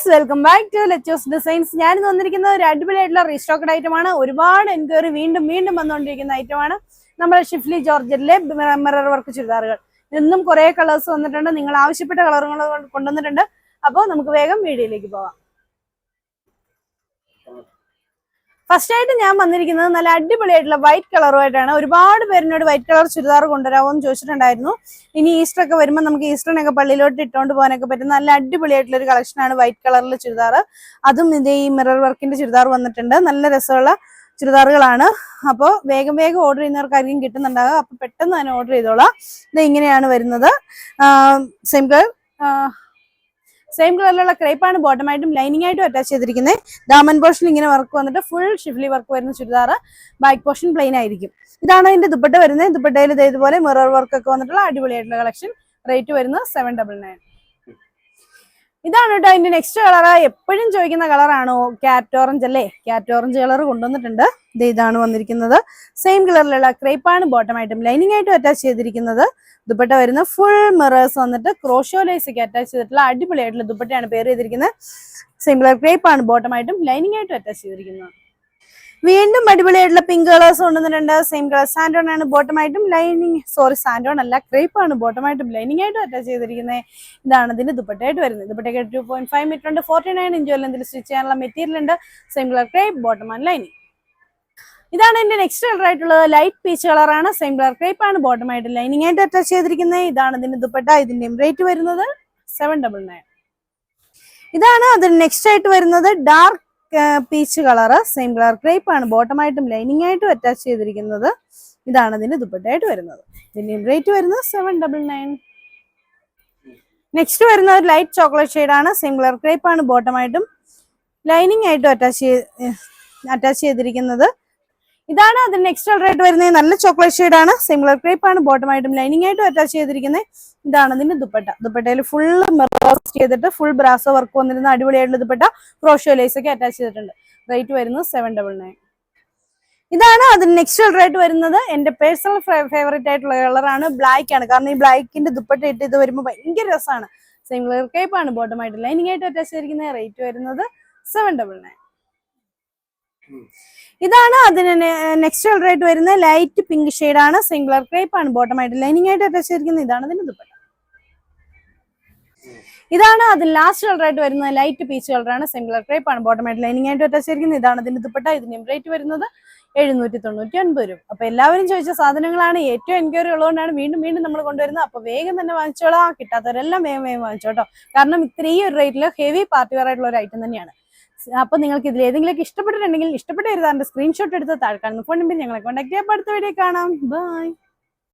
Guys welcome back to Lechos designs ഞാൻ ഇന്ന് വന്നിരിക്കുന്നത് ഒരു അടിപൊളിയായിട്ടുള്ള റീസ്റ്റോക്കഡ് ഐറ്റം ആണ്. ഒരുപാട് എൻക്വയറി വീണ്ടും വീണ്ടും വന്നുകൊണ്ടിരിക്കുന്ന ഐറ്റമാണ് നമ്മുടെ ഷിഫ്ലി ജോർജറ്റിലെ മിറർ വർക്ക് ചുരിദാറുകൾ. ഇന്നും കുറെ കളേഴ്സ് വന്നിട്ടുണ്ട്. നിങ്ങൾ ആവശ്യപ്പെട്ട കളറുകൾ കൊണ്ടുവന്നിട്ടുണ്ട്. അപ്പോൾ നമുക്ക് വേഗം വീഡിയോയിലേക്ക് പോവാം. ഫസ്റ്റ് ആയിട്ട് ഞാൻ വന്നിരിക്കുന്നത് നല്ല അടിപൊളിയായിട്ടുള്ള വൈറ്റ് കളറുമായിട്ടാണ് ഒരുപാട് പേരിനോട് വൈറ്റ് കളർ ചുരിദാർ കൊണ്ടുവരാമോ എന്ന് ചോദിച്ചിട്ടുണ്ടായിരുന്നു. ഇനി ഈസ്റ്റർ ഒക്കെ വരുമ്പോൾ നമുക്ക് ഈസ്റ്ററിനൊക്കെ പള്ളിയിലോട്ട് ഇട്ടുകൊണ്ട് പോകാനൊക്കെ പറ്റും. നല്ല അടിപൊളിയായിട്ടുള്ള ഒരു കളക്ഷനാണ് വൈറ്റ് കളറിലെ ചുരിദാർ. അതും ഇതേ ഈ മിറർ വർക്കിന്റെ ചുരിദാർ വന്നിട്ടുണ്ട്. നല്ല രസമുള്ള ചുരിദാറുകളാണ്. അപ്പോൾ വേഗം വേഗം ഓർഡർ ചെയ്യുന്നവർക്കായിരിക്കും കിട്ടുന്നുണ്ടാകുക അപ്പോൾ പെട്ടെന്ന് തന്നെ ഓർഡർ ചെയ്തോളാം. ഇത് ഇങ്ങനെയാണ് വരുന്നത്. സെയിം കളർ സെയിം കളറിലുള്ള ക്രേപ്പാണ് ബോട്ടമായിട്ടും ലൈനിങ് ആയിട്ടും അറ്റാച്ച് ചെയ്തിരിക്കുന്നത് ദാമൻ പോർഷൻ ഇങ്ങനെ വർക്ക് വന്നിട്ട് ഫുൾ ഷിഫ്ലി വർക്ക് വരുന്ന ചുരിദാർ ബാക്ക് പോർഷൻ പ്ലെയിൻ ആയിരിക്കും. ഇതാണ് അതിന്റെ ദുപ്പട്ട വരുന്നത് ദുപ്പട്ടയിൽ ഇതേപോലെ മിറർ വർക്ക് ഒക്കെ വന്നിട്ടുള്ള അടിപൊളിയായിട്ടുള്ള കളക്ഷൻ റേറ്റ് വരുന്നത് സെവൻ ഡബിൾ നയൻ ഇതാണ് കേട്ടോ അതിന്റെ നെക്സ്റ്റ് കളർ എപ്പോഴും ചോദിക്കുന്ന കളറാണോ ക്യാറ്റ് ഓറഞ്ച് അല്ലേ? ക്യാറ്റ് ഓറഞ്ച് കളർ കൊണ്ടുവന്നിട്ടുണ്ട്. ഇത് ഇതാണ് വന്നിരിക്കുന്നത്. സെയിം കളറിലുള്ള ക്രേപ്പാണ് ബോട്ടമായിട്ടും ലൈനിങ് ആയിട്ടും അറ്റാച്ച് ചെയ്തിരിക്കുന്നത്. ദുപ്പട്ട വരുന്ന ഫുൾ മിറേഴ്സ് വന്നിട്ട് ക്രോഷോ ലൈസ് ഒക്കെ അറ്റാച്ച് ചെയ്തിട്ടുള്ള അടിപൊളിയായിട്ടുള്ള ദുപ്പട്ടയാണ് പേര് ചെയ്തിരിക്കുന്നത്. സെയിം കളർ ക്രേപ്പാണ് ബോട്ടമായിട്ടും ലൈനിങ് ആയിട്ടും അറ്റാച്ച് ചെയ്തിരിക്കുന്നത്. വീണ്ടും അടിപൊളിയായിട്ടുള്ള പിങ്ക് കളേഴ്സ് കൊണ്ടുവന്നിട്ടുണ്ട്. സെയിം കളർ സാൻഡോൺ ആണ് ബോട്ടമായിട്ടും ലൈനിങ് സോറി സാൻഡോൺ അല്ല ക്രേപ്പ് ആണ് ബോട്ടമായിട്ടും ലൈനിങ് ആയിട്ടും അറ്റാച്ച് ചെയ്തിരിക്കുന്നത് ഇതാണ് ഇതിന്റെ ദുപ്പട്ടയായിട്ട് വരുന്നത്. ദുപ്പട്ടയ്ക്ക് ടു പോയിന്റ് ഫൈവ് മീറ്റർ ഉണ്ട് ഫോർട്ടി നയൻ ഇഞ്ച് അല്ലെങ്കിൽ സ്റ്റിച്ച് ചെയ്യാനുള്ള മെറ്റീരിയൽ ഉണ്ട്. Same colour crepe bottom and lining ഇതാണ് എന്റെ നെക്സ്റ്റ് കളർ ആയിട്ടുള്ളത്. ലൈറ്റ് പീച്ച് കളറാണ് സെയിം കളർ ക്രേപ്പ് ആണ് ബോട്ടമായിട്ട് ലൈനിങ് ആയിട്ട് അറ്റാച്ച് ചെയ്തിരിക്കുന്നത് ഇതാണ് ഇതിന്റെ ദുപ്പട്ട. ഇതിന്റെയും റേറ്റ് വരുന്നത് സെവൻ ഡബിൾ നയൻ ഇതാണ് അതിന് നെക്സ്റ്റ് ആയിട്ട് വരുന്നത് dark peach colour same colour crepe ആണ്. ബോട്ടമായിട്ടും ലൈനിങ് ആയിട്ടും അറ്റാച്ച് ചെയ്തിരിക്കുന്നത്. ഇതാണ് ഇതിന്റെ ദുപ്പട്ടയായിട്ട് വരുന്നത്. ഇതിന്റെയും റേറ്റ് വരുന്നത് സെവൻ ഡബിൾ നയൻ നെക്സ്റ്റ് വരുന്ന ഒരു ലൈറ്റ് ചോക്ലേറ്റ് ഷെയ്ഡാണ് സെയിം കളർ ക്രേപ്പ് ആണ്. ബോട്ടമായിട്ടും ലൈനിങ് ആയിട്ടും അറ്റാച്ച് അറ്റാച്ച് ചെയ്തിരിക്കുന്നത്. ഇതാണ് അതിന് എക്സ്ട്രാ റേറ്റ് വരുന്നത്. നല്ല ചോക്ലേറ്റ് ഷെയ്ഡാണ് സിമിലർ ക്രേപ്പ് ആണ്. ബോട്ടമായിട്ടും ലൈനിങ് ആയിട്ടും അറ്റാച്ച് ചെയ്തിരിക്കുന്നത്. ഇതാണ് ഇതിന്റെ ദുപ്പട്ട. ദുപ്പട്ടയിൽ ഫുള്ള് മെറോസ്റ്റ് ചെയ്തിട്ട് ഫുൾ ബ്രാസോ വർക്ക് വന്നിരുന്ന അടിപൊളിയായിട്ടുള്ള ദുപ്പട്ട ക്രോഷോ ലേസ് ഒക്കെ അറ്റാച്ച് ചെയ്തിട്ടുണ്ട്. റേറ്റ് വരുന്നത് സെവൻ ഡബിൾ നയൻ ഇതാണ് അതിന് നെക്സ്റ്റ് ആയിട്ട് വരുന്നത്. എന്റെ പേഴ്സണൽ ഫേവറേറ്റ് ആയിട്ടുള്ള കളറാണ് ബ്ലാക്ക് ആണ്. കാരണം ഈ ബ്ലാക്കിന്റെ ദുപ്പട്ട ഇട്ട് ഇത് വരുമ്പോൾ ഭയങ്കര രസമാണ് സിംഗിൾ കേപ്പാണ് ബോട്ടമായിട്ട് ലൈനിങ് ആയിട്ട് അറ്റാച്ച് ചെയ്തിരിക്കുന്നത് റേറ്റ് വരുന്നത് സെവൻ ഡബിൾ നയൻ ഇതാണ് അതിന് നെക്സ്റ്റ് കളർ ആയിട്ട് വരുന്നത് light pink singular colour crepe ആണ്. ബോട്ടമായിട്ട് ലൈനിങ് ആയിട്ട് അറ്റാച്ച് ചെയ്തിരിക്കുന്നത്. ഇതാണ് അതിന്റെ ദുപ്പട്ട. ഇതാണ് അത് ലാസ്റ്റ് കളർ ആയിട്ട് വരുന്നത് ലൈറ്റ് പീച്ച് കളറാണ് കളർ ക്രേപ്പ് ആണ്. ബോട്ടം ആയിട്ട് ലൈനിങ് ആയിട്ട് അറ്റാച്ച് ചെയ്തിരിക്കുന്നത്. ഇതാണ് അതിന് ദുപ്പട്ട. ഇതിന് റേറ്റ് വരുന്നത് എഴുന്നൂറ്റി തൊണ്ണൂറ്റി ഒൻപത് രൂപ. അപ്പൊ എല്ലാവരും ചോദിച്ച സാധനങ്ങളാണ് ഏറ്റവും എൻക്വയറി ഉള്ളതുകൊണ്ടാണ് വീണ്ടും വീണ്ടും നമ്മൾ കൊണ്ടുവരുന്നത്. അപ്പൊ വേഗം തന്നെ വാങ്ങിച്ചോളാം. കിട്ടാത്തവരെല്ലാം വേഗം വേഗം വാങ്ങിച്ചോട്ടോ. കാരണം ഇത്രയും ഒരു റേറ്റിൽ ഹെവി പാർട്ടി വെയർ ആയിട്ടുള്ള ഒരു ഐറ്റം തന്നെയാണ്. അപ്പൊ നിങ്ങൾക്ക് ഇതിൽ ഏതെങ്കിലും ഇഷ്ടപ്പെട്ടിട്ടുണ്ടെങ്കിൽ ഇഷ്ടപ്പെട്ട എഴുതാറുണ്ട് സ്ക്രീൻഷോട്ട് എടുത്ത് താഴെ കാണുന്ന ഫോൺ നമ്പർ ഞങ്ങളെ കോൺടാക്ട് ചെയ്യാം. അടുത്ത വീഡിയോ കാണാം. ബൈ